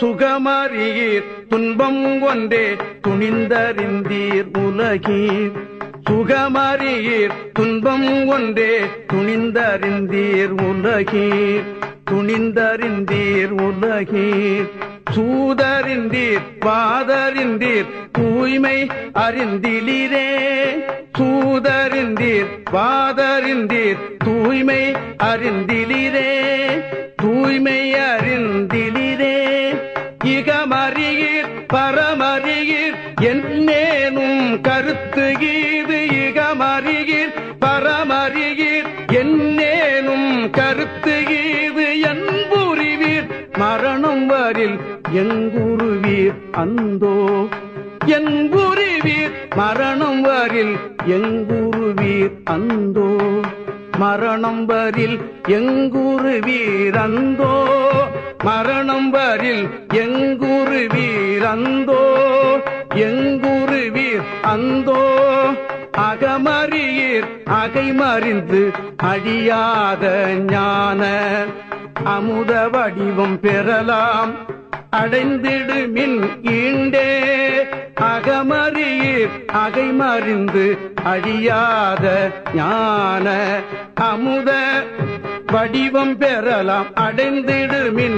சுகமறியீர் துன்பம் ஒன்றே துணிந்தறிந்தீர் உலகீர். சுகமறியீர் துன்பம் ஒன்றே துணிந்தறிந்தீர் உலகீர். துணிந்தறிந்தீர் உலகீர். சூதறிந்தீர் பாதறிந்தீர் தூய்மை அறிந்திலிரே. சூதறிந்தீர் பாதறிந்தீர் தூய்மை அறிந்திலிரே. பரமறியீர் என்னேனும் கருத்து கீது இகமறியீர் பரமறியீர் என்னேனும் கருத்து கீது என்புரிவீர். மரணம் வரில் எங்குருவீர் அந்தோ? என்புரிவீர் மரணம் வரில் எங்குருவீர் அந்தோ? மரணம் வரில் எங்குருவீர் அந்தோ? மரணம் வரில் எங்குருவீர் அந்தோ? எங்குருவீர்? அந்தோ அகமறியீர். அகைமறிந்து அழியாத ஞான அமுத வடிவம் பெறலாம். அடைந்திடுமின் ஈண்டே. அகமறியீர். அகைமறிந்து அழியாத ஞான அமுத வடிவம் பெறலாம். அடைந்திடுமின்